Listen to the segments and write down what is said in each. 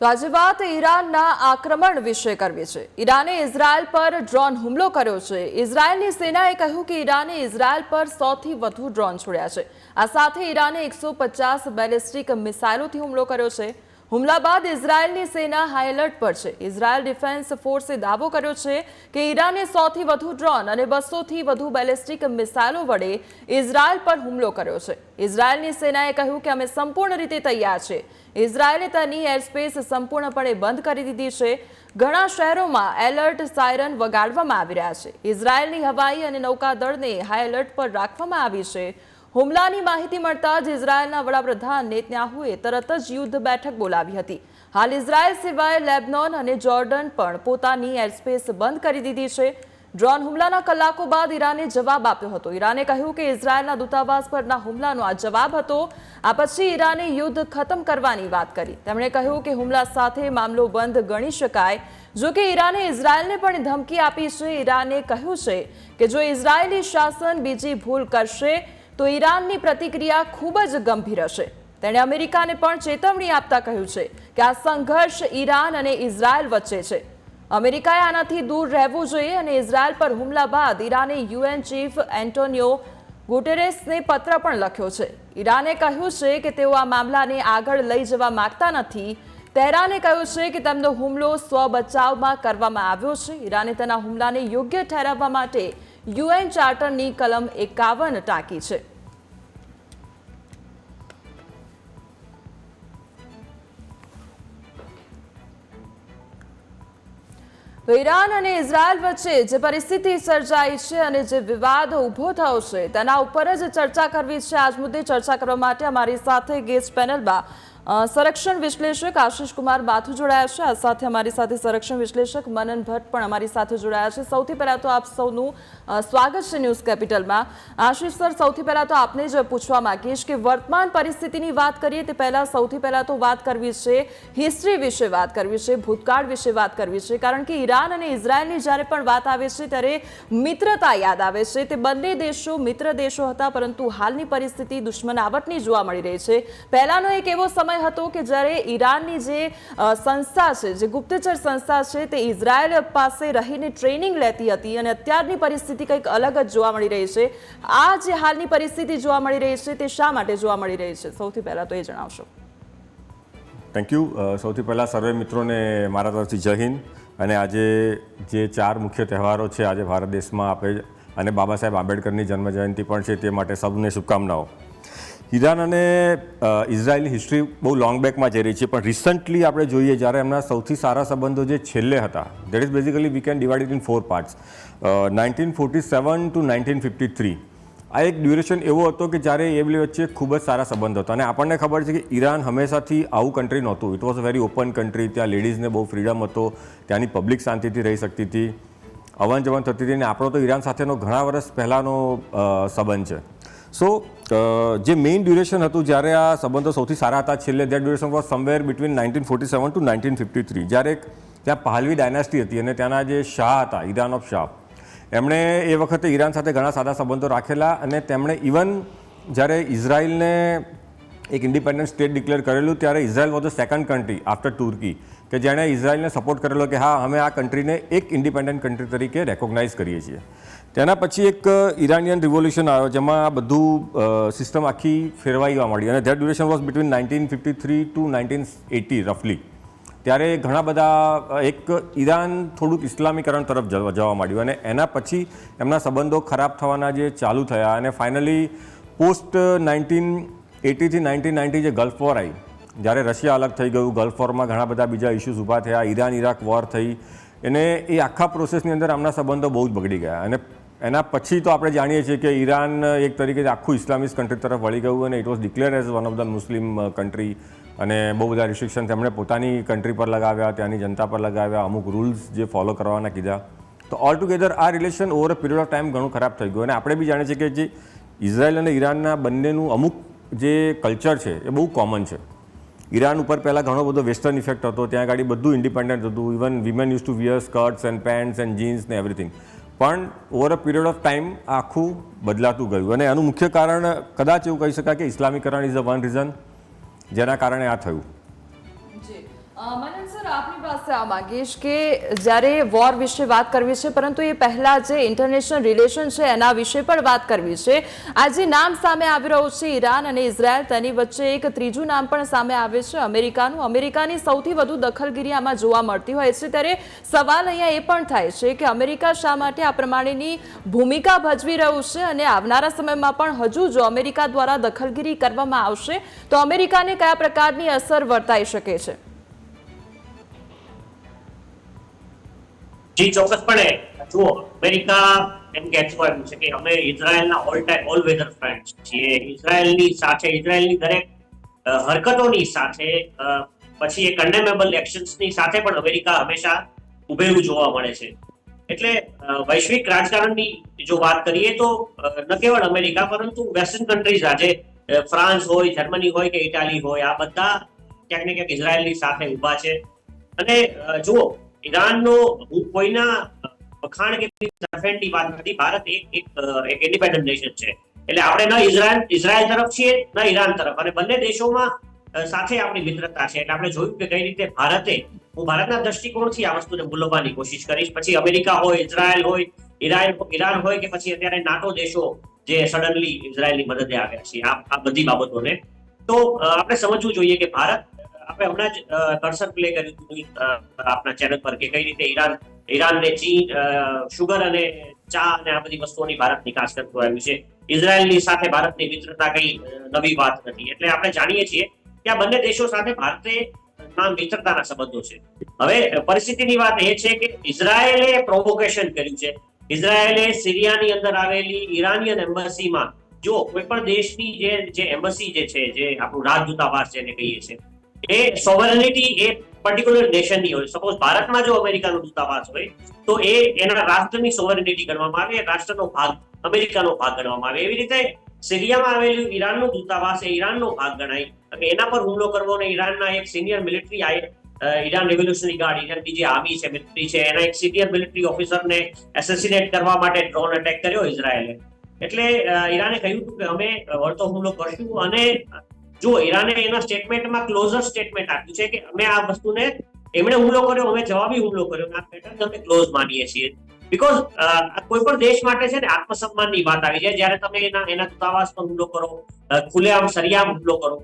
તો આજે વાત ઈરાનના આક્રમણ વિશે કરવી છે. ઈરાને ઇઝરાયલ પર ડ્રોન હુમલો કર્યો છે. ઇઝરાયલની સેનાએ કહ્યું કે ઈરાને ઇઝરાયલ પર સૌથી વધુ ડ્રોન છોડ્યા છે. આ સાથે ઈરાને એકસો પચાસ બેલિસ્ટિક મિસાઇલોથી હુમલો કર્યો છે. હુમલા બાદ ઇઝરાયલની સેના હાઈ એલર્ટ પર છે. ઇઝરાયલ ડિફેન્સ ફોર્સે દાવો કર્યો છે કે ઈરાને સૌથી વધુ ડ્રોન અને બસોથી વધુ બેલિસ્ટિક મિસાઇલો વડે ઇઝરાયલ પર હુમલો કર્યો છે. ઇઝરાયલની સેનાએ કહ્યું કે અમે સંપૂર્ણ રીતે તૈયાર છે. ઇઝરાયલે તેની એરસ્પેસ સંપૂર્ણપણે બંધ કરી દીધી છે. ઘણા શહેરોમાં એલર્ટ સાયરન વગાડવામાં આવી રહ્યા છે. ઇઝરાયેલની હવાઈ અને નૌકાદળને હાઈ એલર્ટ પર રાખવામાં આવી છે. હુમલાની માહિતી મળતા જ ઇઝરાયેલના વડાપ્રધાન નેતન્યાહુએ તરત જ યુદ્ધ બેઠક બોલાવી હતી. હાલ ઇઝરાયેલ સિવાય લેબનોન અને જોર્ડન પણ પોતાની એરસ્પેસ બંધ કરી દીધી છે. ડ્રોન હુમલાના કલાકો બાદ ઈરાને જવાબ આપ્યો હતો. ઈરાને કહ્યું કે ઇઝરાયલના દૂતાવાસ પરના હુમલાનો આ જવાબ હતો. આ પછી ઈરાને યુદ્ધ ખતમ કરવાની વાત કરી. તેમણે કહ્યું કે હુમલા સાથે મામલો બંધ ગણી શકાય. જો કે ઈરાને ઇઝરાયલને પણ ધમકી આપી છે. ઈરાને કહ્યું છે કે જો ઇઝરાયેલી શાસન બીજી ભૂલ કરશે, તો ઈરાનની પ્રતિક્રિયા ખૂબ જ ગંભીર હશે. તેણે અમેરિકાને પણ ચેતવણી આપતા કહ્યું છે કે આ સંઘર્ષ ઈરાન અને ઇઝરાયલ વચ્ચે છે. અમેરિકાએ આનાથી દૂર રહેવું જોઈએ અને ઇઝરાયલ પર હુમલા બાદ ઈરાને યુએન ચીફ એન્ટોનિયો ગુટેરેસને પત્ર પણ લખ્યો છે. ઈરાને કહ્યું છે કે તેઓ આ મામલાને આગળ લઈ જવા માંગતા નથી. તેહરાને કહ્યું છે કે તેમનો હુમલો સ્વ બચાવમાં કરવામાં આવ્યો છે. ઈરાને તેના હુમલાને યોગ્ય ઠેરવવા માટે યુએન ચાર્ટરની કલમ એકાવન ટાંકી છે. તો ઈરાન અને ઇઝરાયલ વચ્ચે જે પરિસ્થિતિ સર્જાઈ છે અને જે વિવાદ ઊભો થયો છે, તેના ઉપર જ ચર્ચા કરવી છે. આજ મુદ્દે ચર્ચા કરવા માટે અમારી સાથે ગેસ્ટ પેનલમાં સંરક્ષણ વિશ્લેષક આશીષ કુમાર માથુ જોડાયા છે. આ સાથે અમારી સાથે સંરક્ષણ વિશ્લેષક મનન ભટ્ટ પણ અમારી સાથે જોડાયા છે. સૌથી પહેલાં તો આપ સૌનું સ્વાગત છે ન્યૂઝ કેપિટલમાં. આશીષ સર, સૌથી પહેલાં તો આપને જ પૂછવા માંગીશ કે વર્તમાન પરિસ્થિતિની વાત કરીએ તે પહેલાં સૌથી પહેલાં તો વાત કરવી છે હિસ્ટ્રી વિશે વાત કરવી છે, ભૂતકાળ વિશે વાત કરવી છે. કારણ કે ઈરાન અને ઇઝરાયલની જ્યારે પણ વાત આવે છે ત્યારે મિત્રતા યાદ આવે છે. તે બંને દેશો મિત્ર દેશો હતા, પરંતુ હાલની પરિસ્થિતિ દુશ્મનાવટની જોવા મળી રહી છે. પહેલાંનો એક એવો સમય હતો કે જ્યારે ઈરાનની જે સંસ્થા છે, જે ગુપ્તચર સંસ્થા છે, તે ઇઝરાયલ પાસે રહીને ટ્રેનિંગ લેતી હતી અને અત્યારની પરિસ્થિતિ કંઈક અલગ જ જોવા મળી રહી છે. આ જે હાલની પરિસ્થિતિ જોવા મળી રહી છે, તે શા માટે જોવા મળી રહી છે? સૌથી પહેલા તો એ જણાવશો. થેન્ક યુ સૌથી પહેલાં સર્વે મિત્રોને મારા તરફથી જય અને આજે જે ચાર મુખ્ય તહેવારો છે, આજે ભારત દેશમાં આપે અને બાબા સાહેબ આંબેડકરની જન્મજયંતિ પણ છે, તે માટે સૌને શુભકામનાઓ. ઈરાન અને ઇઝરાયલની હિસ્ટ્રી બહુ લોંગ બેકમાં જઈ રહી છે. પણ રિસન્ટલી આપણે જોઈએ, જ્યારે એમના સૌથી સારા સંબંધો જે છેલ્લે હતા that is basically we can divide in four parts nineteen forty seven to nineteen fifty three આ એક ડ્યુરેશન એવો હતો કે જ્યારે એ બે વચ્ચે ખૂબ જ સારા સંબંધ હતા. અને આપણને ખબર છે કે ઈરાન હંમેશાથી આવું કન્ટ્રી નહોતું. It was a very open country ત્યાં લેડીઝને બહુ ફ્રીડમ હતો. ત્યાંની પબ્લિક શાંતિથી રહી શકતી હતી. અવન જવન થતી હતી. અને આપણો તો ઈરાન સાથેનો ઘણા વર્ષ પહેલાંનો સંબંધ છે. સો જે મેઇન ડ્યુરેશન હતું જ્યારે આ સંબંધો સૌથી સારા હતા, છેલ્લે that duration was somewhere between nineteen forty seven to nineteen fifty three જ્યારે ત્યાં પહાલવી ડાયનાસ્ટી હતી અને ત્યાંના જે શાહ હતા, ઈરાન ઓફ શાહ. એમણે એ વખતે ઈરાન સાથે ઘણા સારા સંબંધો રાખેલા અને તેમણે ઇવન જ્યારે ઇઝરાયલને એક ઇન્ડિપેન્ડન્ટ સ્ટેટ ડિક્લેર કરેલું, ત્યારે Israel was the second country after Turkey કે જેણે ઇઝરાયલને સપોર્ટ કરેલો કે હા, અમે આ કન્ટ્રીને એક ઇન્ડિપેન્ડન્ટ કન્ટ્રી તરીકે રેકોગ્નાઇઝ કરીએ છીએ. તેના પછી એક ઇરાનિયન રિવોલ્યુશન આવ્યો, જેમાં આ બધું સિસ્ટમ આખી ફેરવાઈવા મળી અને that duration was between nineteen fifty three to nineteen eighty રફલી ત્યારે ઘણા બધા એક ઈરાન થોડુંક ઇસ્લામીકરણ તરફ જવા માંડ્યું. અને એના પછી એમના સંબંધો ખરાબ થવાના જે ચાલુ થયા. અને ફાઇનલી પોસ્ટ નાઇન્ટીન એટીથી નાઇન્ટીન નાઇન્ટી જે ગલ્ફ વોર આવી જ્યારે રશિયા અલગ થઈ ગયું. ગલ્ફ વોરમાં ઘણા બધા બીજા ઇસ્યુઝ ઊભા થયા. ઈરાન ઇરાક વોર થઈ. અને એ આખા પ્રોસેસની અંદર આમના સંબંધો બહુ જ બગડી ગયા. અને એના પછી તો આપણે જાણીએ છીએ કે ઈરાન એક તરીકે આખું ઇસ્લામિક કન્ટ્રી તરફ વળી ગયું અને it was declare as one of the Muslim country અને બહુ બધા રિસ્ટ્રિક્શન તેમણે પોતાની કન્ટ્રી પર લગાવ્યા, ત્યાંની જનતા પર લગાવ્યા, અમુક રૂલ્સ જે ફોલો કરવાના કીધા. તો ઓલ ટુગેધર આ relation over a period of time ઘણું ખરાબ થઈ ગયું. અને આપણે બી જાણીએ છીએ કે જે ઇઝરાયલ અને ઈરાનના બંનેનું અમુક જે કલ્ચર છે એ બહુ કોમન છે. ઈરાન ઉપર પહેલાં ઘણો બધો વેસ્ટર્ન ઇફેક્ટ હતો, ત્યાં આગળ બધું ઇન્ડિપેન્ડન્ટ હતું. Even women use to wear skirts and pants and jeans ને એવરીથિંગ પણ over a period of time આખું બદલાતું ગયું. અને આનું મુખ્ય કારણ કદાચ એવું કહી શકાય કે ઇસ્લામીકરણ ઇઝ અ વન રીઝન જેના કારણે આ થયું. મનન સર, આપની પાસે આ માંગીશ કે જ્યારે વોર વિશે વાત કરવી છે, પરંતુ એ પહેલાં જે ઇન્ટરનેશનલ રિલેશન છે, એના વિશે પણ વાત કરવી છે. આ જે નામ સામે આવી રહ્યું છે ઈરાન અને ઇઝરાયલ, તેની વચ્ચે એક ત્રીજું નામ પણ સામે આવે છે, અમેરિકાનું. અમેરિકાની સૌથી વધુ દખલગીરી આમાં જોવા મળતી હોય છે. ત્યારે સવાલ અહીંયા એ પણ થાય છે કે અમેરિકા શા માટે આ પ્રમાણેની ભૂમિકા ભજવી રહ્યું છે અને આવનારા સમયમાં પણ હજુ જો અમેરિકા દ્વારા દખલગીરી કરવામાં આવશે, તો અમેરિકાને કયા પ્રકારની અસર વર્તાઈ શકે છે? જી ચોક્કસપણે જુઓ, અમેરિકા એમ આવ્યું છે કે અમે ઇઝરાયલના all time all weather friend છીએ. ઇઝરાયલની સાથે, ઇઝરાયલની દરેક હરકતોની સાથે પછી એ કન્ડેમેબલ એક્શન્સની સાથે પણ અમેરિકા હંમેશા ઉભેલું જોવા મળે છે. એટલે વૈશ્વિક રાજકારણની જો વાત કરીએ તો ન કેવળ અમેરિકા, પરંતુ વેસ્ટર્ન કન્ટ્રીઝ આજે ફ્રાન્સ હોય, જર્મની હોય કે ઇટાલી હોય, આ બધા ક્યાંક ને ક્યાંક ઇઝરાયલની સાથે ઊભા છે. અને જુઓ ઈરાનનો કોઈના વખાણ કે તરફેણની વાત નથી, ભારત એક એક ઇન્ડિપેન્ડન્ટ નેશન છે. એટલે આપણે ન ઇઝરાયલ ઇઝરાયલ તરફ છીએ, ન ઈરાન તરફ. અને બંને દેશોમાં સાથે આપણી મિત્રતા છે. એટલે આપણે જોયું કે કઈ રીતે ભારતે, હું ભારતના દ્રષ્ટિકોણથી આ વસ્તુને ભૂલવવાની કોશિશ કરીશ. પછી અમેરિકા હોય, ઇઝરાયલ હોય, ઈરાન ઈરાન હોય કે પછી અત્યારે નાટો દેશો જે સડનલી ઇઝરાયલની મદદે આવ્યા છે. આ બધી બાબતોને. તો આપણે સમજવું જોઈએ કે ભારત આપણે હમણાં જ કર્સર પ્લે કર્યું હતું આપણા ચેનલ પર કે કઈ રીતે ઈરાન ઈરાન ને ચીન શુગર અને ચા અને આ બધી વસ્તુઓની ભારત નિકાસ કરતું આવ્યું છે. ઇઝરાયલની સાથે ભારતની મિત્રતા કઈ નવી વાત નથી. એટલે આપણે જાણીએ છીએ કે આ બંને દેશો સાથે ભારતે ના મિત્રતાના સંબંધો છે. હવે પરિસ્થિતિની વાત એ છે કે ઇઝરાયલે પ્રોવોકેશન કર્યું છે. ઇઝરાયલે સિરિયાની અંદર આવેલી ઈરાનિયન એમ્બસીમાં, જો કોઈ પણ દેશની જે જે એમ્બસી જે છે, જે આપણું રાજદૂતાવાસ જેને કહીએ છીએ એ સોવરનિટી એ પર્ટિક્યુલર નેશનની હોય. સપોઝ ભારતમાં જો અમેરિકાનો દૂતાવાસ હોય, તો એ એના રાષ્ટ્રની સોવરનિટી ગણવામાં આવે, રાષ્ટ્રનો ભાગ, અમેરિકાનો ભાગ ગણવામાં આવે. એવી રીતે સિરિયામાં આવેલું ઈરાનનું દૂતાવાસ એ ઈરાનનો ભાગ ગણાય. અને એના પર હુમલો કરવો અને ઈરાનના એક senior military Iran revolutionary guard ઈરાનની જે આર્મી છે મિલિટરી છે, એના એક સિનિયર મિલિટરી ઓફિસરને એસેસિનેટ કરવા માટે ડ્રોન અટેક કર્યો ઇઝરાયેલે એટલે ઈરાને કહ્યું હતું કે અમે વળતો હુમલો કરશું અને જો ઈરાને એના સ્ટેટમેન્ટમાં ક્લોઝર સ્ટેટમેન્ટ આપ્યું છે કે અમે આ વસ્તુને, એમણે હુમલો કર્યો, અમે જવાબી હુમલો કર્યો આ પેટર્ન અમે ક્લોઝ માનીએ છીએ. બીકોઝ કોઈ પણ દેશ માટે છે ને આત્મસન્માનની વાત આવી જાય, જ્યારે તમે એના એના દૂતાવાસ પર હુમલો કરો ખુલ્લેઆમ સરિયામ હુમલો કરો,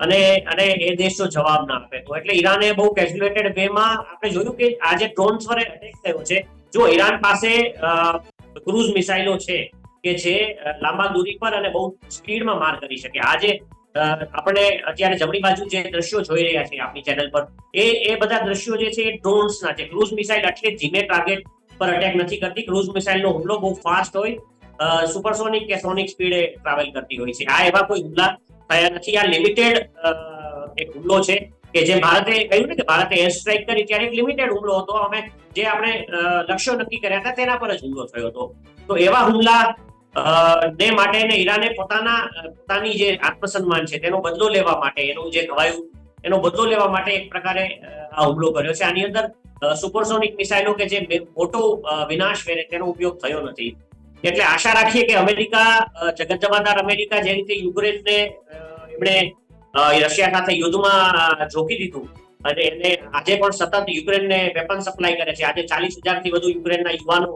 અને અને એ દેશનો જવાબ ના આપે. તો એટલે ઈરાને બહુ કેલ્ક્યુલેટેડ વેમાં આપણે જોયું કે આજે ડ્રોન્સ પર અટેક થયો છે, જો ઈરાન પાસે ક્રૂઝ મિસાઇલો છે, કે જે લાંબા દૂરી પર અને બહુ સ્પીડમાં માર કરી શકે. આજે આપણે અત્યારે જમણી બાજુ જે દ્રશ્યો જોઈ રહ્યા છીએ આપણી ચેનલ પર, એ એ બધા દ્રશ્યો જે છે એ ડ્રોન્સના છે. ક્રૂઝ મિસાઇલ એટલે ધીમે ટાર્ગેટ પર અટેક નથી કરતી. ક્રૂઝ મિસાઇલનો હુમલો બહુ ફાસ્ટ હોય. સુપરસોનિક કે સોનિક સ્પીડે ટ્રાવેલ કરતી હોય છે. આ એવા કોઈ હુમલા થયા નથી. આ લિમિટેડ એક હુમલો છે કે જે ભારતે કહ્યું ને કે ભારતે એર સ્ટ્રાઇક કરી ત્યારે એક લિમિટેડ હુમલો હતો. અમે જે આપણે લક્ષ્યો નક્કી કર્યા હતા તેના પર જ હુમલો થયો હતો. તો એવા હુમલા ને માટે ને ઈરાને પોતાના પોતાની જે આત્મસન્માન છે તેનો બદલો લેવા માટે, એનું જે ઘવાયું એનો બદલો લેવા માટે એક પ્રકારે આ હુમલો કર્યો છે. આની અંદર સુપરસોનિક મિસાઇલો કે જે મોટો વિનાશ વેરે તેનો ઉપયોગ થયો નથી. એટલે આશા રાખીએ કે અમેરિકા જગત જમાદાર અમેરિકા જે રીતે યુક્રેનને એમણે રશિયા સાથે યુદ્ધમાં જોકી દીધું અને એને આજે પણ સતત યુક્રેનને વેપન સપ્લાય કરે છે. આજે ચાલીસ હજારથી વધુ યુક્રેનના યુવાનો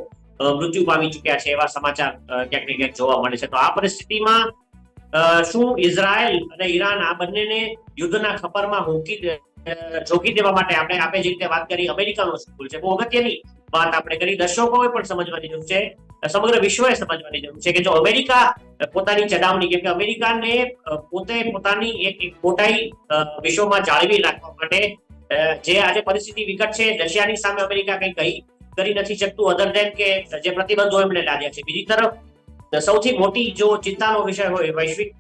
મૃત્યુ પામી ચુક્યા છે એવા સમાચાર ક્યાંક ને ક્યાંક જોવા મળે છે. તો આ પરિસ્થિતિમાં શું ઇઝરાયલ અને ઈરાન આ બંનેને યુદ્ધના ખપરમાં મૂકી ઝોકી દેવા માટે આપણે આપણે જે રીતે વાત કરી, અમેરિકાનો સ્કૂલ છે, બહુ અગત્યની વાત આપણે કરી. દર્શકોએ પણ સમજવાની જરૂર છે સમગ્ર વિશ્વએ સમજવાની જરૂર છે કે જો અમેરિકા પોતાની ચડાવણી, કેમ કે અમેરિકાને પોતે પોતાની એક એક મોટાઈ વિશ્વમાં જાળવી રાખવા માટે જે આજે પરિસ્થિતિ વિકટ છે, રશિયાની સામે અમેરિકા કંઈ કહી કરી નથી શકતું અધર દેન કે જે પ્રતિબંધો એમણે લાદ્યા છે. બીજી તરફ સૌથી મોટી જો ચિંતાનો વિષય હોય, વૈશ્વિક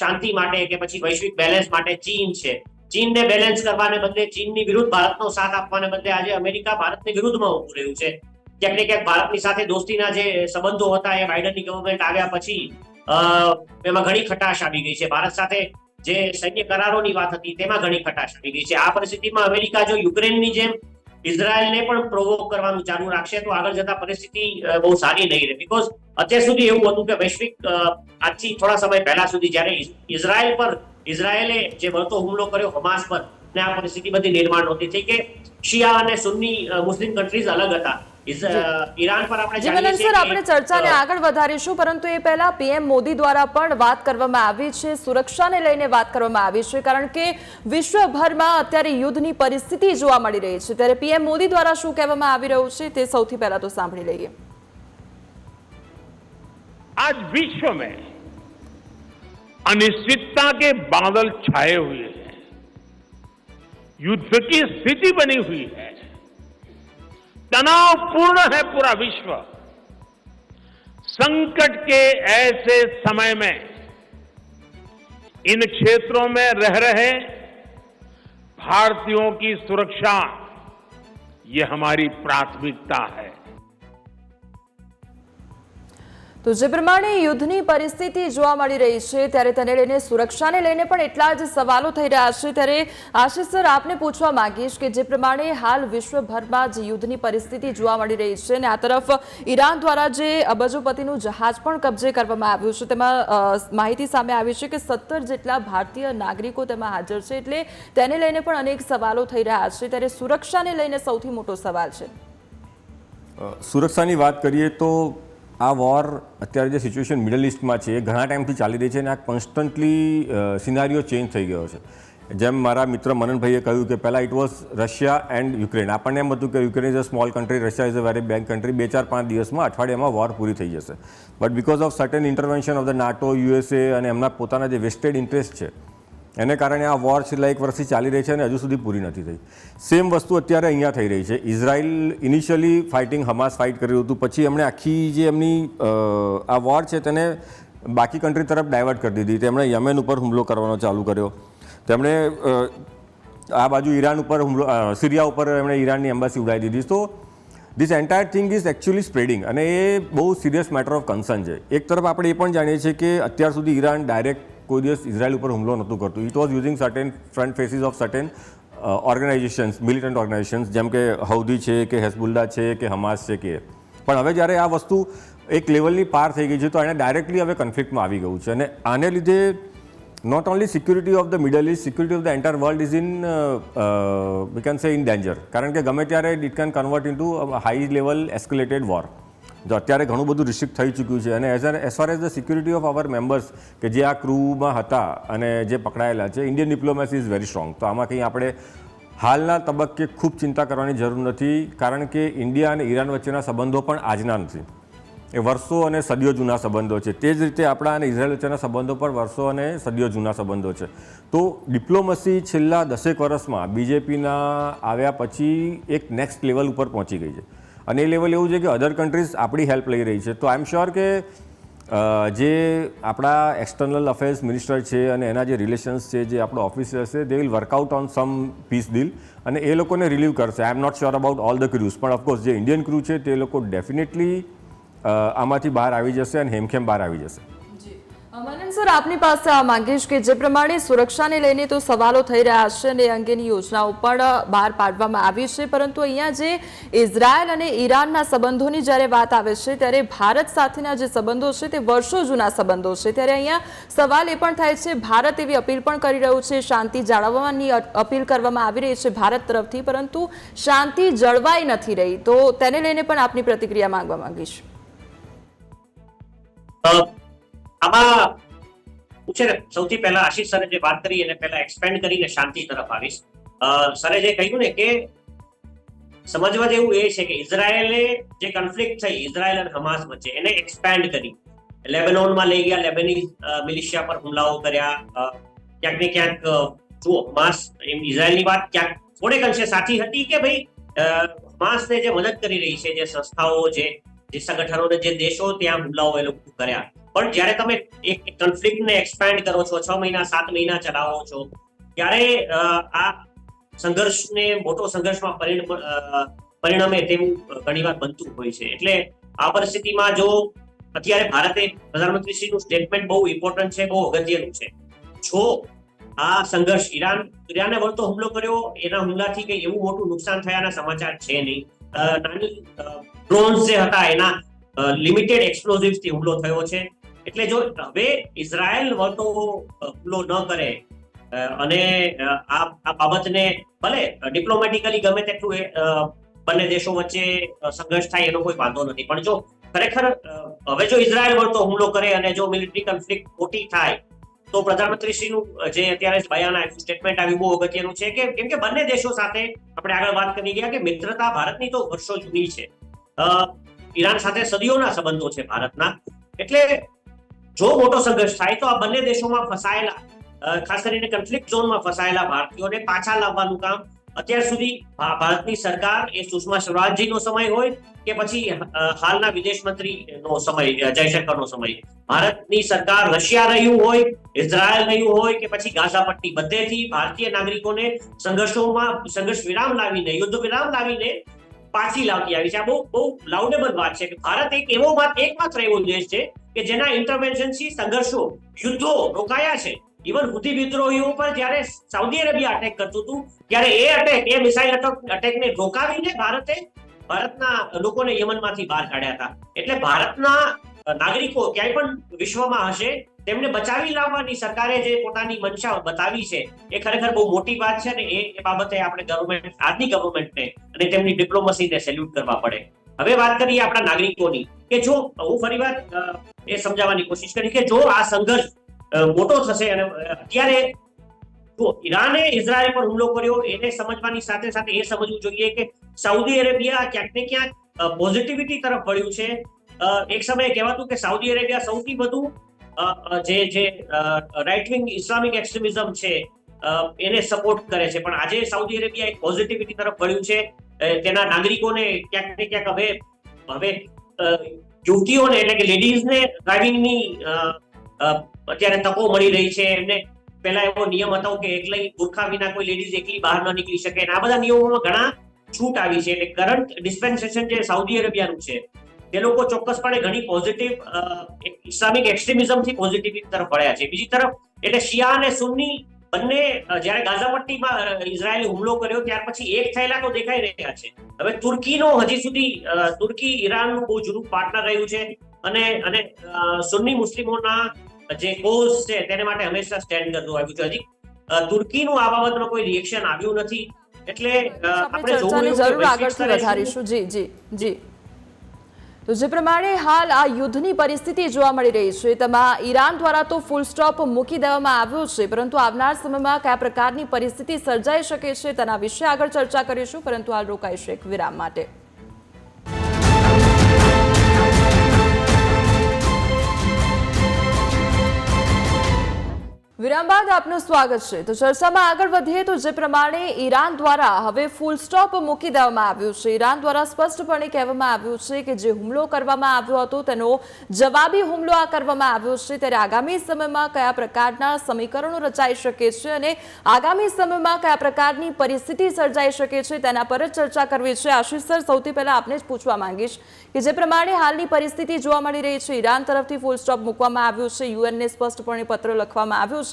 શાંતિ માટે કે પછી વૈશ્વિક બેલેન્સ માટે ચીન છે. ચીનને બેલેન્સ કરવાને બદલે ચીનની વિરુદ્ધ ભારતનો સાથ આપવાને બદલે આજે અમેરિકા ભારતની વિરુદ્ધમાં ઉભું રહ્યું છે. ક્યાંક ને ક્યાંક ભારતની સાથે દોસ્તીના જે સંબંધો હતા એ બાઇડનની ગવર્મેન્ટ આવ્યા પછી એમાં ઘણી ખટાશ આવી ગઈ છે. ભારત સાથે જે સૈન્ય કરારોની વાત હતી તેમાં ઘણી ખટાશ આવી ગઈ છે. આ પરિસ્થિતિમાં અમેરિકા જો યુક્રેનની જેમ ઇઝરાયલને પણ પ્રોવોક કરવાનું ચાલુ રાખશે તો આગળ જતા પરિસ્થિતિ બહુ સારી નહીં રહે. બીકોઝ અત્યાર સુધી એવું હતું કે વૈશ્વિક આજથી થોડા સમય પહેલા સુધી જ્યારે ઇઝ- ઇઝરાયલ પર, ઇઝરાયલે જે બળતો હુમલો કર્યો હમાસ પર, ને આ પરિસ્થિતિ બધી નિર્માણ નહોતી થઈ કે શિયા અને સુન્ની મુસ્લિમ કન્ટ્રીઝ અલગ હતા. ઈરાન પર આપણે જી જાણીએ મનન છીએ સર કે, આપણે ચર્ચાને અ, આગળ વધારીશું પરંતુ એ પહેલા પીએમ મોદી દ્વારા પણ વાત કરવામાં આવી છે સુરક્ષાને લઈને વાત કરવામાં આવી છે કારણ કે વિશ્વભરમાં અત્યારે યુદ્ધની પરિસ્થિતિ જોવા મળી રહી છે ત્યારે પીએમ મોદી દ્વારા શું કહેવામાં આવી રહ્યું છે તે સૌથી પહેલા તો સાંભળી લઈએ आज विश्व में अनिश्चितता के बादल छाए हुए हैं युद्ध की स्थिति बनी हुई है तनावपूर्ण है पूरा विश्व। संकट के ऐसे समय में इन क्षेत्रों में रह रहे भारतीयों की सुरक्षा, ये हमारी प्राथमिकता है। તો જે પ્રમાણે યુદ્ધની પરિસ્થિતિ જોવા મળી રહી છે, ત્યારે તેને લઈને સુરક્ષાને લઈને પણ એટલા જ સવાલો થઈ રહ્યા છે. ત્યારે આશિષ સર, આપને પૂછવા માંગીશ કે જે પ્રમાણે હાલ વિશ્વભરમાં જે યુદ્ધની પરિસ્થિતિ જોવા મળી રહી છે અને આ તરફ ઈરાન દ્વારા જે અબજોપતિનું જહાજ પણ કબજે કરવામાં આવ્યું છે, તેમાં માહિતી સામે આવી છે કે સત્તર જેટલા ભારતીય નાગરિકો તેમાં હાજર છે એટલે તેને લઈને પણ અનેક સવાલો થઈ રહ્યા છે. ત્યારે સુરક્ષાને લઈને સૌથી મોટો સવાલ છે. સુરક્ષાની વાત કરીએ તો આ વોર અત્યારે જે સિચ્યુએશન મિડલ ઇસ્ટમાં છે એ ઘણા ટાઈમથી ચાલી રહી છે અને આ કોન્સ્ટન્ટલી સિનારીઓ ચેન્જ થઈ ગયો છે. જેમ મારા મિત્ર મનનભાઈએ કહ્યું કે પહેલાં it was Russia and Ukraine આપણને એમ હતું કે Ukraine is a small country Russia is a very big country બે ચાર પાંચ દિવસમાં અઠવાડિયામાં વોર પૂરી થઈ જશે. But because of certain intervention of the NATO USA અને એમના પોતાના જે વેસ્ટેડ ઇન્ટરેસ્ટ છે એને કારણે આ વોર છેલ્લા એક વર્ષથી ચાલી રહી છે અને હજુ સુધી પૂરી નથી થઈ. સેમ વસ્તુ અત્યારે અહીંયા થઈ રહી છે. Israel initially fighting Hamas fight કર્યું હતું. પછી એમણે આખી જે એમની આ વોર છે તેને બાકી કન્ટ્રી તરફ ડાયવર્ટ કરી દીધી. તેમણે યમેન ઉપર હુમલો કરવાનો ચાલુ કર્યો. તેમણે આ બાજુ ઈરાન ઉપર હુમલો સિરિયા ઉપર એમણે ઈરાનની એમ્બસી ઉડાવી દીધી. તો this entire thing is actually spreading અને એ બહુ સિરિયસ મેટર ઓફ કન્સર્ન છે. એક તરફ આપણે એ પણ જાણીએ છીએ કે અત્યાર સુધી ઈરાન ડાયરેક્ટ કોઈ દિવસ ઇઝરાયલ ઉપર હુમલો નહોતું કરતું. It was using certain front faces of certain organisations militant organisations જેમ કે હૌદી છે, કે હેઝબુલ્લા છે, કે હમાસ છે, કે પણ હવે જ્યારે આ વસ્તુ એક લેવલની પાર થઈ ગઈ છે, તો એને ડાયરેક્ટલી હવે કન્ફ્લિક્ટમાં આવી ગયું છે. અને આને લીધે not only security of the Middle East security of the entire world is in we can say in danger કારણ કે ગમે ત્યારે it can convert into high level escalated war જો અત્યારે ઘણું બધું રિસ્ટ્રિક્ટ થઈ ચૂક્યું છે. અને as as far as the security of our members કે જે આ ક્રૂમાં હતા અને જે પકડાયેલા છે Indian diplomacy is very strong તો આમાં કંઈ આપણે હાલના તબક્કે ખૂબ ચિંતા કરવાની જરૂર નથી, કારણ કે ઇન્ડિયા અને ઈરાન વચ્ચેના સંબંધો પણ આજના નથી. એ વર્ષો અને સદીઓ જૂના સંબંધો છે. તે જ રીતે આપણા અને ઇઝરાયલ વચ્ચેના સંબંધો પણ વર્ષો અને સદીઓ જૂના સંબંધો છે. તો ડિપ્લોમસી છેલ્લા દસેક વર્ષમાં બીજેપીના આવ્યા પછી એક નેક્સ્ટ લેવલ ઉપર પહોંચી ગઈ છે. અને એ લેવલ એવું છે કે અધર કન્ટ્રીઝ આપણી હેલ્પ લઈ રહી છે. તો આઈ એમ શ્યોર કે જે આપણા એક્સટર્નલ અફેર્સ મિનિસ્ટર છે અને એના જે રિલેશન્સ છે, જે આપણો ઓફિસર છે they will work out on some peace deal અને એ લોકોને રિલીવ કરશે. I am not sure about all the crews પણ ઓફકોર્સ જે ઇન્ડિયન ક્રૂ છે, તે લોકો ડેફિનેટલી આમાંથી બહાર આવી જશે અને હેમખેમ બહાર આવી જશે. મનન સર, આપની પાસે આ માંગીશ કે જે પ્રમાણે સુરક્ષાને લઈને તો સવાલો થઈ રહ્યા છે અને અંગેની યોજનાઓ પણ બહાર પાડવામાં આવી છે. પરંતુ અહીંયા જે ઇઝરાયલ અને ઈરાનના સંબંધોની જ્યારે વાત આવે છે, ત્યારે ભારત સાથેના જે સંબંધો છે તે વર્ષો જૂના સંબંધો છે. ત્યારે અહીંયા સવાલ એ પણ થાય છે, ભારત એવી અપીલ પણ કરી રહ્યું છે, શાંતિ જાળવવાની અપીલ કરવામાં આવી રહી છે ભારત તરફથી, પરંતુ શાંતિ જળવાઈ નથી રહી. તો તેને લઈને પણ આપની પ્રતિક્રિયા માંગવા માંગીશ. આમાં હું સૌથી પહેલા આશીષ સરે જે વાત કરી એને પહેલા એક્સપેન્ડ કરીને શાંતિ તરફ આવીશ. સરે જે કહ્યું ને કે સમજવા જેવું એ છે કે ઇઝરાયેલે જે કન્ફ્લિક્ટ થઈ, ઇઝરાયેલ અને હમાસ વચ્ચે એને એક્સપેન્ડ કરી. લેબેનોનમાં લઈ ગયા લેબેની મિલિશિયા પર હુમલાઓ કર્યા. ક્યાંક ને ક્યાંક જુઓ, હમાસ, એમ ઇઝરાયેલની વાત ક્યાંક થોડેક અંશે સાચી હતી કે ભાઈ હમાસને જે મદદ કરી રહી છે, જે સંસ્થાઓ, જે જે સંગઠનો જે દેશો ત્યાં હુમલાઓ એ લોકો કર્યા. પણ જ્યારે તમે એક કન્ફ્લિક્ટને એક્સપેન્ડ કરો છો, છ મહિના, સાત મહિના ચલાવો છો, ત્યારે આ સંઘર્ષને, મોટો સંઘર્ષમાં પરિણમે તેવું ઘણીવાર બનતું હોય છે. એટલે આ પરિસ્થિતિમાં જો અત્યારે ભારતે પ્રધાનમંત્રીશ્રીનું સ્ટેટમેન્ટ બહુ ઇમ્પોર્ટન્ટ છે, બહુ અગત્યનું છે. જો આ સંઘર્ષ ઈરાન, ઈરાને વળતો હુમલો કર્યો, એના હુમલાથી કઈ એવું મોટું નુકસાન થયાના સમાચાર છે નહીં. નાની ડ્રોન્સ જે હતા, એના લિમિટેડ એક્સપ્લોઝિવથી હુમલો થયો છે. એટલે જો હવે ઇઝરાયલ વટો હુમલો ન કરે અને આ આ બાબતને ભલે ડિપ્લોમેટિકલી ગમે તેટલું એ, બંને દેશો વચ્ચે સંઘર્ષ થાય એનો કોઈ વાંધો નથી. પણ જો ખરેખર હવે જો ઇઝરાયલ વળતો હુમલો કરે અને જો મિલિટરી કન્ફ્લિક્ટ મોટી થાય તો પ્રધાનમંત્રીશ્રીનું જે અત્યારે બયાન આવ્યું સ્ટેટમેન્ટ આવ્યું બહુ અગત્યનું છે કે કેમ કે બંને દેશો સાથે આપણે આગળ વાત કરી ગયા કે મિત્રતા ભારતની તો વર્ષો જૂની છે. ઈરાન સાથે સદીઓના સંબંધો છે ભારતના. એટલે જો મોટો સંઘર્ષ થાય તો આ બંને દેશોમાં ફસાયેલા ખાસ કરીને કન્ફ્લિક્ટ ઝોનમાં ફસાયેલા ભારતીયોને પાછા લાવવાનું કામ અત્યાર સુધી ભારતની સરકાર એ સુષ્મા સ્વરાજજીનો સમય હોય કે પછી હાલના વિદેશ મંત્રીનો સમય જયશંકરનો સમય. ભારતની સરકાર રશિયા રહ્યું હોય, ઇઝરાયલ રહ્યું હોય કે પછી ગાઝા પટ્ટી બધેથી ભારતીય નાગરિકોને સંઘર્ષોમાં, સંઘર્ષ વિરામ લાવીને, યુદ્ધ વિરામ લાવીને પાછી લાવતી આવી છે. આ બહુ બહુ લાઉડેબલ વાત છે કે ભારત એક એવો એકમાત્ર એવો દેશ છે કે જેના ઇન્ટરવેન્શનથી સંઘર્ષો, યુદ્ધો રોકાયા છે. ઇવન હુતી વિદ્રોહીઓ પર જ્યારે સાઉદી અરેબિયા અટેક કરતું હતું, ત્યારે એ અટેક એ મિસાઇલ અટેકને રોકાવીને ભારતે ભારતના લોકોને યમનમાંથી બહાર કાઢ્યા હતા. એટલે ભારતના નાગરિકો ક્યાંય પણ વિશ્વમાં હશે, તેમને બચાવી લાવવાની સરકારે જે પોતાની મંશા બતાવી છે, એ ખરેખર બહુ મોટી વાત છે અને એ બાબતે આપણે ગવર્મેન્ટ આજની ગવર્મેન્ટને અને તેમની ડિપ્લોમસીને સેલ્યુટ કરવા પડે. હવે વાત કરીએ આપણા નાગરિકોની, કે જો હું ફરી વાર એ સમજાવવાની કોશિશ કરી કે જો આ સંઘર્ષ મોટો થશે અને અત્યારે જો ઈરાને ઇઝરાયલ પર હુમલો કર્યો, એને સમજવાની સાથે સાથે એ સમજવું જોઈએ કે સાઉદી અરેબિયા ક્યાંક ને ક્યાંક પોઝિટિવિટી તરફ વળ્યું છે. એક સમયે કહેવાતું કે સાઉદી અરેબિયા સૌથી વધુ જે જે રાઇટ વિંગ ઇસ્લામિક એક્સ્ટ્રીમિઝમ છે એને સપોર્ટ કરે છે. પણ આજે સાઉદી અરેબિયા એક પોઝિટિવિટી તરફ વળ્યું છે. તેના નાગરિકોને ક્યાંક ને ક્યાંક હવે હવે યુવતીઓને એટલે કે લેડીઝને ડ્રાઇવિંગની અત્યારે તકો મળી રહી છે. એમને પહેલા એવો નિયમ હતો કે એકલી ગુરખા વિના કોઈ લેડીઝ એકલી બહાર ન નીકળી શકે. અને આ બધા નિયમોમાં ઘણા છૂટ આવી છે. એટલે કરંટ ડિસ્પેન્સેશન જે સાઉદી અરેબિયાનું છે, તે લોકો ચોક્કસપણે ઘણી પોઝિટિવ ઇસ્લામિક એક્સ્ટ્રીમિઝમથી પોઝિટિવ તરફ વળ્યા છે. બીજી તરફ, એટલે શિયા અને સુન્ની બંને જ્યારે ગાઝા પટ્ટીમાં અ, હુમલો કર્યો ત્યાર પછી એક થયેલા તો દેખાઈ રહ્યા છે. હવે તુર્કીનો હજી સુધી તુર્કી ઈરાનનું બહુ જૂનું પાર્ટનર રહ્યું છે અને અને સુન્ની મુસ્લિમોના જે કોઝ છે તેને માટે હંમેશા સ્ટેન્ડ કરતું આવ્યું છે. હજી તુર્કીનું આ બાબતમાં કોઈ રિએક્શન આવ્યું નથી. એટલે આપણે જોવું જરૂર શું વધારીશું. જી જી જી. તો જે પ્રમાણે હાલ આ યુદ્ધની પરિસ્થિતિ જોવા મળી રહી છે, તેમાં ઈરાન દ્વારા તો ફૂલ સ્ટોપ મૂકી દેવામાં આવ્યો છે, પરંતુ આવનાર સમયમાં કયા પ્રકારની પરિસ્થિતિ સર્જાઈ શકે છે તેના વિશે આગળ ચર્ચા કરીશું, પરંતુ હાલ રોકાઈશું એક વિરામ માટે. વિરામ બાદ આપનું સ્વાગત છે. તો ચર્ચામાં આગળ વધીએ તો જે પ્રમાણે ઈરાન દ્વારા હવે ફૂલ સ્ટોપ મૂકી દેવામાં આવ્યું છે. ઈરાન દ્વારા સ્પષ્ટપણે કહેવામાં આવ્યું છે કે જે હુમલો કરવામાં આવ્યો હતો તેનો જવાબી હુમલો આ કરવામાં આવ્યો છે. ત્યારે આગામી સમયમાં કયા પ્રકારના સમીકરણો રચાઈ શકે છે અને આગામી સમયમાં કયા પ્રકારની પરિસ્થિતિ સર્જાઈ શકે છે તેના પર જ ચર્ચા કરવી છે. આશીષ સર, સૌથી પહેલાં આપને જ પૂછવા માંગીશ કે જે પ્રમાણે હાલની પરિસ્થિતિ જોવા મળી રહી છે. ઈરાન તરફથી ફૂલ સ્ટોપ મૂકવામાં આવ્યું છે. યુએનને સ્પષ્ટપણે પત્ર લખવામાં આવ્યો છે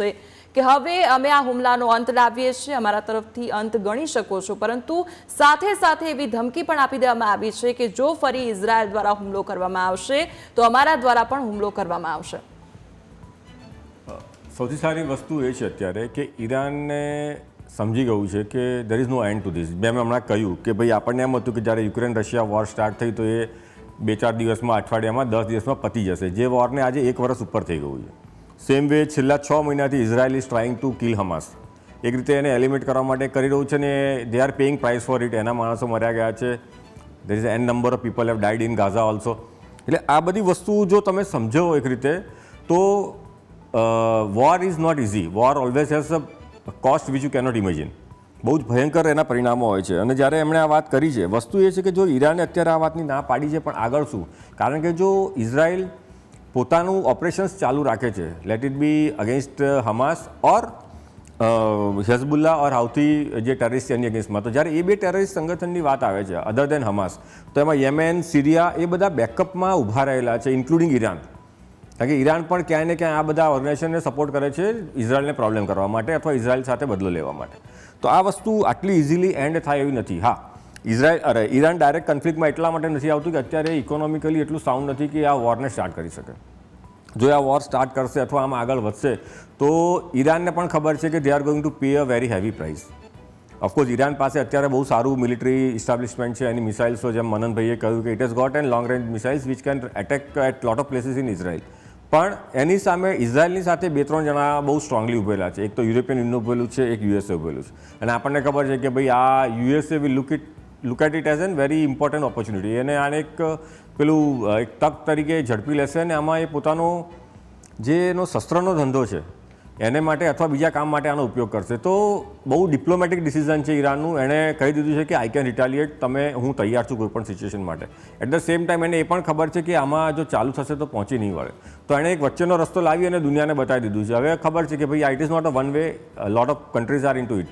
કે હવે અમે આ હુમલાનો અંત લાવીએ છીએ, અમારા તરફથી અંત ગણી શકો છો. પરંતુ સાથે સાથે એવી ધમકી પણ આપી દેવામાં આવી છે કે જો ફરી ઇઝરાયલ દ્વારા હુમલો કરવામાં આવશે, તો અમારા દ્વારા પણ હુમલો કરવામાં આવશે. સૌથી સારી વસ્તુ એ છે અત્યારે કે ઈરાનને સમજી ગયું છે કે there is no end to this મેં હમણાં કહ્યું કે ભાઈ આપણને એમ હતું કે જ્યારે યુક્રેન રશિયા વોર સ્ટાર્ટ થઈ તો એ બે ચાર દિવસમાં, અઠવાડિયામાં, દસ દિવસમાં પતી જશે. જે વોરને આજે એક વર્ષ ઉપર થઈ ગયું છે. સેમ વે છેલ્લા છ મહિનાથી Israel is trying to kill Hamas એક રીતે એને એલિમિનેટ કરવા માટે કરી રહ્યું છે ને they are paying price for it એના માણસો મર્યા ગયા છે. There is an number of people have died in Gaza also એટલે આ બધી વસ્તુ જો તમે સમજો એક રીતે, તો war is not easy war always has a cost which you cannot imagine બહુ જ ભયંકર એના પરિણામો હોય છે. અને જ્યારે એમણે આ વાત કરી છે, વસ્તુ એ છે કે જો ઈરાને અત્યારે આ વાતની ના પાડી છે, પણ આગળ શું? કારણ કે જો ઇઝરાયલ પોતાનું ઓપરેશન્સ ચાલુ રાખે છે. Let it be against Hamas or Hezbollah or Houthi જે ટેરરિસ્ટ એની અગેન્સ્ટમાં તો જ્યારે એ બે ટેરરિસ્ટ સંગઠનની વાત આવે છે અધર દેન હમાસ તો એમાં યેમેન સિરિયા એ બધા બેકઅપમાં ઊભા રહેલા છે ઇન્ક્લુડિંગ ઈરાન કારણ કે ઈરાન પણ ક્યાંય ને ક્યાંય આ બધા ઓર્ગેનાઇઝેશનને સપોર્ટ કરે છે ઇઝરાયલને પ્રોબ્લેમ કરવા માટે અથવા ઇઝરાયલ સાથે બદલો લેવા માટે. તો આ વસ્તુ આટલી ઇઝીલી એન્ડ થાય એવી નથી. હા. ઇઝરાયલ, અરે, ઈરાન ડાયરેક્ટ કન્ફ્લિક્ટમાં એટલા માટે નથી આવતું કે અત્યારે ઇકોનોમિકલી એટલું સાઉન્ડ નથી કે આ વોરને સ્ટાર્ટ કરી શકે. જો આ વોર સ્ટાર્ટ કરશે અથવા આમાં આગળ વધશે, તો ઈરાનને પણ ખબર છે કે they are going to pay a very heavy price of course Iran પાસે અત્યારે બહુ સારું મિલિટરી ઇસ્ટાબ્લિશમેન્ટ છે, એની મિસાઇલ્સો જેમ મનનભાઈએ કહ્યું કે it has got and long range missiles which can attack a lot of places in Israel પણ એની સામે ઇઝરાયલની સાથે બે ત્રણ જણા બહુ સ્ટ્રોંગલી ઉભેલા છે. એક તો યુરોપિયન યુનિયન ઉભેલું છે, એક યુએસએ ઉભેલું છે. અને આપણને ખબર છે કે ભાઈ આ USA will look it look at it as an very important opportunity એને આને એક પેલું એક તક તરીકે ઝડપી લેશે અને આમાં એ પોતાનો જે એનો શસ્ત્રનો ધંધો છે, એને માટે અથવા બીજા કામ માટે આનો ઉપયોગ કરશે. તો બહુ ડિપ્લોમેટિક ડિસિઝન છે ઈરાનનું. એણે કહી દીધું છે કે આઈ કેન રિટાલિએટ તમે, હું તૈયાર છું કોઈ પણ સિચ્યુએશન માટે. એટ ધ સેમ ટાઈમ એને એ પણ ખબર છે કે, આમાં જો ચાલુ થશે તો પહોંચી નહીં વળે. તો એણે એક વચ્ચેનો રસ્તો લાવી અને દુનિયાને બતાવી દીધું છે. હવે ખબર છે કે, ભાઈ it is not a one way lot of countries are into it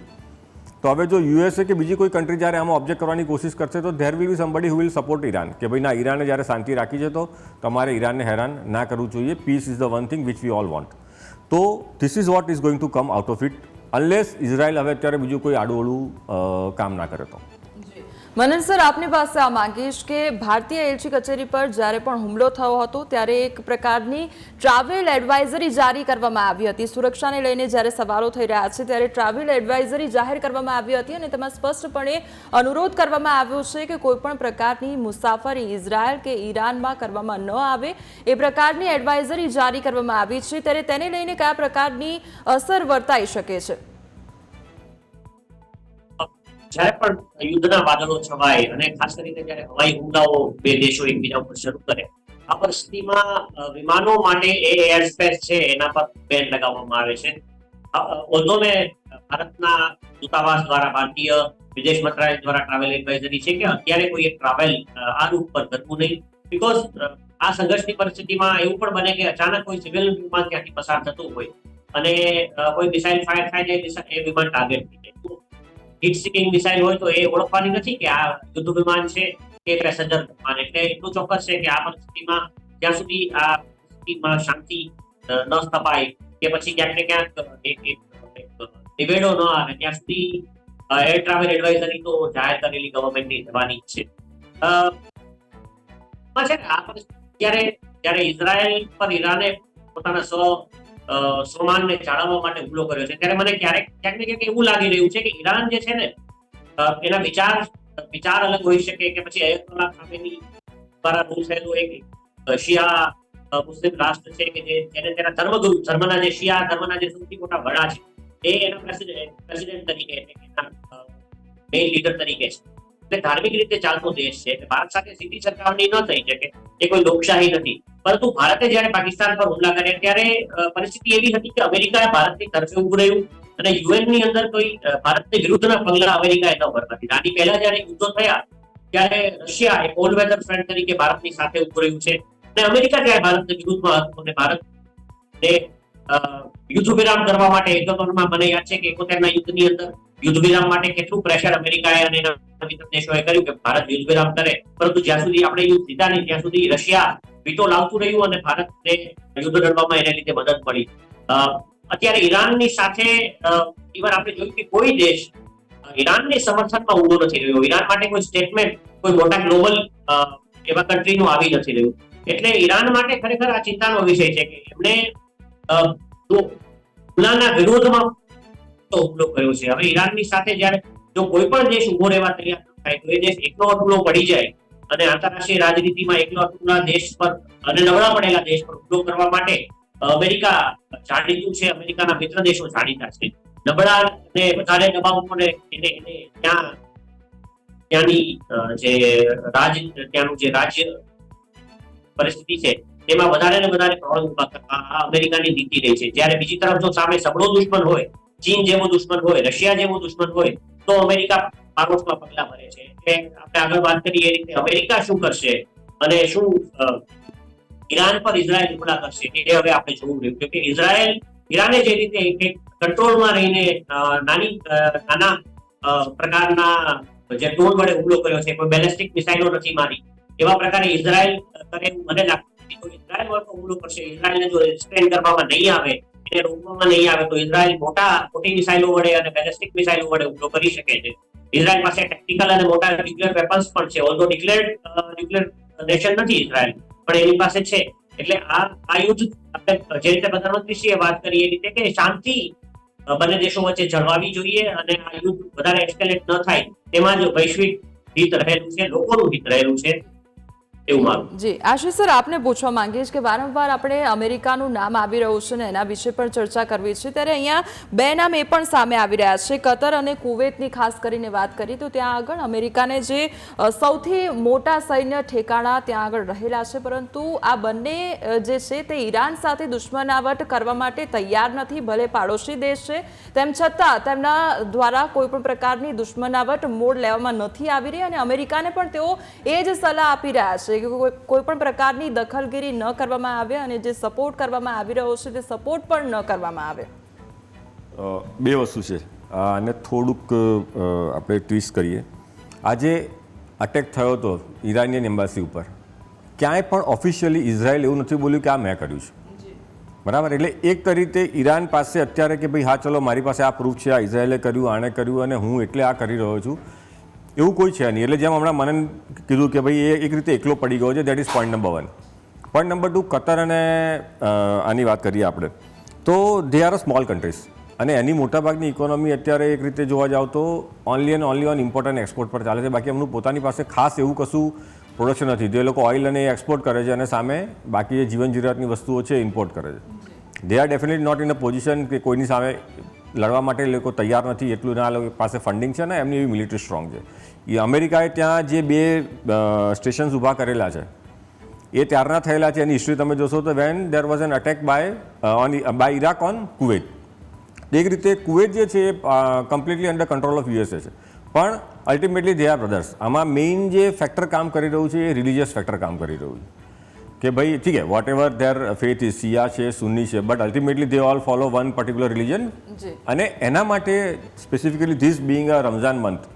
તો હવે જો યુએસએ કે બીજી કોઈ કન્ટ્રી જ્યારે આમાં ઓબ્જેક્ટ કરવાની કોશિશ કરશે, તો there will be somebody who will support Iran કે ભાઈ ના ઈરાને જ્યારે શાંતિ રાખી છે, તો તમારે ઈરાનને હેરાન ના કરવું જોઈએ. Peace is the one thing which we all want તો this is what is going to come out of it unless Israel હવે અત્યારે બીજું કોઈ આડું કામ ના કરે તો. મનન સર, આપની પાસે આ માંગીશ કે ભારતીય એલચી કચેરી પર જ્યારે પણ હુમલો થયો હતો, ત્યારે એક પ્રકારની ટ્રાવેલ એડવાઇઝરી જારી કરવામાં આવી હતી. સુરક્ષાને લઈને જ્યારે સવાલો થઈ રહ્યા છે, ત્યારે ટ્રાવેલ એડવાઇઝરી જાહેર કરવામાં આવી હતી અને તેમાં સ્પષ્ટપણે અનુરોધ કરવામાં આવ્યો છે કે કોઈપણ પ્રકારની મુસાફરી ઇઝરાયલ કે ઈરાનમાં કરવામાં ન આવે. એ પ્રકારની એડવાઇઝરી જારી કરવામાં આવી છે. ત્યારે તેને લઈને કયા પ્રકારની અસર વર્તાઈ શકે છે? જ્યારે પણ યુદ્ધના વાદળો છવાય અને ખાસ કરીને જ્યારે હવાઈ હુમલાઓ બે દેશો એકબીજા ઉપર શરૂ કરે, આ પરિસ્થિતિમાં વિમાનો માટે એ એર સ્પેસ છે, એના પર બેન લગાવવામાં આવે છે. ઓલ્ધો મેં ભારતના દૂતાવાસ દ્વારા, ભારતીય વિદેશ મંત્રાલય દ્વારા ટ્રાવેલ એડવાઇઝરી છે કે અત્યારે કોઈ એક ટ્રાવેલ આ રૂટ પર કરવું નહીં. બીકોઝ આ સંઘર્ષની પરિસ્થિતિમાં એવું પણ બને કે અચાનક કોઈ સિવિલ વિમાન ત્યાંથી પસાર થતું હોય અને કોઈ મિસાઇલ ફાયર થાય જાય એ વિમાન ટાર્ગેટ થઈ જાય. હિટ સિકિંગ મિસાઇલ હોય તો એ ઓળખવાની નથી કે આ યુદ્ધ વિમાન છે કે પેસેન્જર વિમાન. એટલે એટલું ચોક્કસ છે કે આ પરિસ્થિતિમાં જ્યાં સુધી આ સ્થિતિમાં શાંતિ ન સ્થપાય કે પછી ક્યાંક ને ક્યાંક નિવેડો ન આવે, ત્યાં સુધી એર ટ્રાવેલ એડવાઇઝરી તો જાહેર કરેલી ગવર્મેન્ટની થવાની છે. છે આ પરિસ્થિતિ જ્યારે ઇઝરાયલ પર ઈરાને પોતાના સ્વ અ, સ્વમાનને જાળવવા માટે હુમલો કર્યો છે. ત્યારે મને ક્યારેક ક્યાંક ને ક્યાંક એવું લાગી રહ્યું છે કે ઈરાન જે છે ને એના વિચાર વિચાર અલગ હોઈ શકે કે પછી અયતોલા ખામેની દ્વારા રૂલ થયેલું એક શિયા મુસ્લિમ રાષ્ટ્ર છે કે જે જેને તેના ધર્મગુરુ ધર્મના જે શિયા ધર્મના જે સૌથી મોટા વડા છે એ એના પ્રેસિડેન્ટ પ્રેસિડેન્ટ તરીકે એટલે કે એના મેઇન લીડર તરીકે છે. એટલે ધાર્મિક રીતે ચાલતો દેશ છે. એટલે ભારત સાથે સીધી સરખામણી ન થઈ શકે. એ કોઈ લોકશાહી નથી. પરંતુ ભારતે જ્યારે પાકિસ્તાન પર હુમલા કર્યા ત્યારે પરિસ્થિતિ એવી હતી કે અમેરિકાએ ભારતની તરફે ઉભું રહ્યું અને યુએનની અંદર કોઈ ભારતની વિરુદ્ધના પગલા અમેરિકાએ ન ભરવા દીધા આની પહેલા જ્યારે યુદ્ધો થયા, ત્યારે રશિયા એક ઓલ વેધર ફ્રેન્ડ તરીકે ભારતની સાથે ઉભું રહ્યું છે અને અમેરિકા જ્યારે ભારતની વિરુદ્ધમાં હતું અને ભારત યુદ્ધ વિરામ કરવા માટે એકમમાં મને યાદ છે કે એકોતેરના યુદ્ધની અંદર યુદ્ધ વિરામ માટે કેટલું પ્રેશર અમેરિકાએ અને મિત્ર દેશોએ કર્યું કે ભારત યુદ્ધ વિરામ કરે. પરંતુ જ્યાં સુધી આપણે યુદ્ધ લીધા નહીં, ત્યાં સુધી રશિયા વીટો લાવતું રહ્યું અને ભારતને યુદ્ધ લડવામાં એને લીધે મદદ મળી. અત્યારે ઈરાનની સાથે ઇવન આપણે જોયું કે કોઈ દેશ ઈરાનને સમર્થનમાં ઊંડો નથી રહ્યો. ઈરાન માટે કોઈ સ્ટેટમેન્ટ કોઈ મોટા ગ્લોબલ એવા કન્ટ્રીનું આવી નથી રહ્યું. એટલે ઈરાન માટે ખરેખર આ ચિંતાનો વિષય છે કે એમને અ, વિરોધમાં હુમલો કર્યો છે. હવે ઈરાનની સાથે જ્યારે જો કોઈ પણ દેશ ઊભો રહેવા તૈયાર થાય તો એ દેશ એકલો અટુલો પડી જાય અને આંતરરાષ્ટ્રીય રાજનીતિમાં એકલો અટુલા દેશ પર અને નબળા પડેલા દેશ પર હુમલો કરવા માટે અમેરિકા જાણીતું છે અમેરિકાના મિત્ર દેશો જાણીતા છે. નબળા અને વધારે દબાવોને એને એને ત્યાં ત્યાંની જે રાજ ત્યાંનું જે રાજ્ય પરિસ્થિતિ છે તેમાં વધારે ને વધારે પ્રભાવ ઊભા કરવા અમેરિકાની નીતિ રહી છે. જ્યારે બીજી તરફ જો સામે સબળો દુશ્મન હોય, ચીન જેવો દુશ્મન હોય, રશિયા જેવો દુશ્મન હોય, તો અમેરિકા પાડોશમાં પગલા ભરે છે. એટલે આપણે આગળ વાત કરીએ એ રીતે અમેરિકા શું કરશે અને શું ઈરાન પર ઇઝરાયલ હુમલા કરશે એ હવે આપણે જોવું રહ્યું. કે ઇઝરાયલ ઈરાને જે રીતે કંટ્રોલમાં રહીને નાની નાના પ્રકારના જે ડ્રોન વડે હુમલો કર્યો છે, કોઈ બેલેસ્ટિક મિસાઇલો નથી મારી, એવા પ્રકારે ઇઝરાયલ કરે મને લાગતું ઇઝરાયલ પર હુમલો કરશે. ઇઝરાયલને જો રિસ્ટ્રેન કરવામાં નહીં આવે, એને રોકવામાં નહીં આવે, તો ઇઝરાયલ મોટા, મોટી મિસાઇલો વડે અને બેલેસ્ટિક મિસાઇલો વડે હુમલો કરી શકે છે. ઇઝરાયલ પાસે ટેકનિકલ અને મોટા ન્યુક્લિયર વેપન્સ પણ છે ઓલ્ધો ડિક્લેર્ડ ન્યુક્લિયર નેશન નથી ઇઝરાયલ. પણ એની પાસે છે. એટલે આ આ યુદ્ધ આપણે જે રીતે પ્રધાનમંત્રીશ્રીએ વાત કરી એ રીતે કે શાંતિ બંને દેશો વચ્ચે જળવાવી જોઈએ અને આ યુદ્ધ વધારે એસ્કેલેટ ન થાય. તેમાં જ વૈશ્વિક હિત રહેલું છે, લોકોનું હિત રહેલું છે. એવું માનું. જી આશીષ સર આપને પૂછવા માંગીએ છીએ કે વારંવાર આપણે અમેરિકાનું નામ આવી રહ્યું છે ને એના વિશે પણ ચર્ચા કરવી છે. ત્યારે અહીંયા બે નામ એ પણ સામે આવી રહ્યા છે. કતર અને કુવેતની ખાસ કરીને વાત કરી તો ત્યાં આગળ અમેરિકાને જે સૌથી મોટા સૈન્ય ઠેકાણા ત્યાં આગળ રહેલા છે. પરંતુ આ બંને જે છે તે ઈરાન સાથે દુશ્મનાવટ કરવા માટે તૈયાર નથી, ભલે પાડોશી દેશ છે. તેમ છતાં તેમના દ્વારા કોઈ પણ પ્રકારની દુશ્મનાવટ મોડ લેવામાં નથી આવી રહી અને અમેરિકાને પણ તેઓ એ જ સલાહ આપી રહ્યા છે કે કોઈ- પણ પ્રકારની દખલગીરી ન કરવામાં આવે અને જે સપોર્ટ કરવામાં આવી રહ્યો છે તે સપોર્ટ પણ ન કરવામાં આવે. બે વસ્તુ છે. આને થોડુંક આપણે ટ્વિસ્ટ કરીએ. આજે અટેક થયો હતો ઈરાનિયન એમ્બાસી ઉપર. ક્યાંય પણ ઓફિશિયલી ઇઝરાયલ એવું નથી બોલ્યું કે આ મેં કર્યું છે. બરાબર? એટલે એક રીતે ઈરાન પાસે અત્યારે કે ભાઈ હા ચલો મારી પાસે આ પ્રૂફ છે આ ઇઝરાયલે કર્યું આણે કર્યું અને હું એટલે આ કરી રહ્યો છું. એવું કોઈ છે નહીં. એટલે જેમ હમણાં મને કીધું કે ભાઈ એ એક રીતે એકલો પડી ગયો છે that is point number one point number two Qatar અને આની વાત કરીએ આપણે. તો they are a small countries અને એની મોટાભાગની ઇકોનોમી અત્યારે એક રીતે જોવા જાવ તો only and only on important export પર ચાલે છે. બાકી એમનું પોતાની પાસે ખાસ એવું કશું પ્રોડક્શન નથી. જે લોકો ઓઇલ અને એક્સપોર્ટ કરે છે અને સામે બાકી જે જીવન જરૂરિયાતની વસ્તુઓ છે ઇમ્પોર્ટ કરે છે. They are definitely not in a position કે કોઈની સામે લડવા માટે લોકો તૈયાર નથી. એટલું ના પાસે ફંડિંગ છે ને એમની એવી મિલિટરી સ્ટ્રોંગ છે. એ અમેરિકાએ ત્યાં જે બે સ્ટેશન્સ ઊભા કરેલા છે એ ત્યારના થયેલા છે. એની હિસ્ટ્રી તમે જોશો તો when there was an attack by on by Iraq on Kuwait એક રીતે કુવેત જે છે એ completely under control of USA છે. પણ અલ્ટિમેટલી દે આર બ્રધર્સ આમાં મેઇન જે ફેક્ટર કામ કરી રહ્યું છે એ રિલિજિયસ ફેક્ટર કામ કરી રહ્યું છે. કે ભાઈ ઠીક છે whatever their faith is Shia છે સુન્ની છે but ultimately they all follow one particular religion અને એના માટે specifically this being a Ramzan month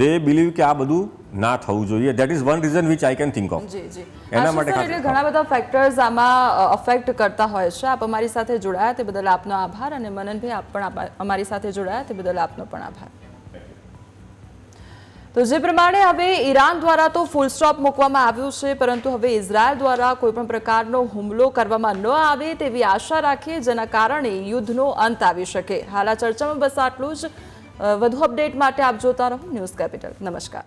they believe કે આ બધું ના થવું જોઈએ. That is one reason which I can think of એના માટે એટલે ઘણા બધા ફેક્ટર્સ આમાં અફેક્ટ કરતા હોય છે. આપ અમારી સાથે જોડાયા તે બદલ આપનો આભાર અને મનનભાઈ આપ પણ અમારી સાથે જોડાયા તે બદલ આપનો પણ આભાર. તો જે પ્રમાણે હવે ઈરાન દ્વારા તો ફૂલ સ્ટોપ મૂકવામાં આવ્યું છે પરંતુ હવે ઇઝરાયલ દ્વારા કોઈ પણ પ્રકારનો હુમલો કરવામાં ન આવે તેવી આશા રાખીએ જેના કારણે યુદ્ધનો અંત આવી શકે. હાલ આ ચર્ચામાં બસ આટલું જ. વધુ અપડેટ માટે આપ જોતા રહો ન્યૂઝ કેપિટલ. નમસ્કાર.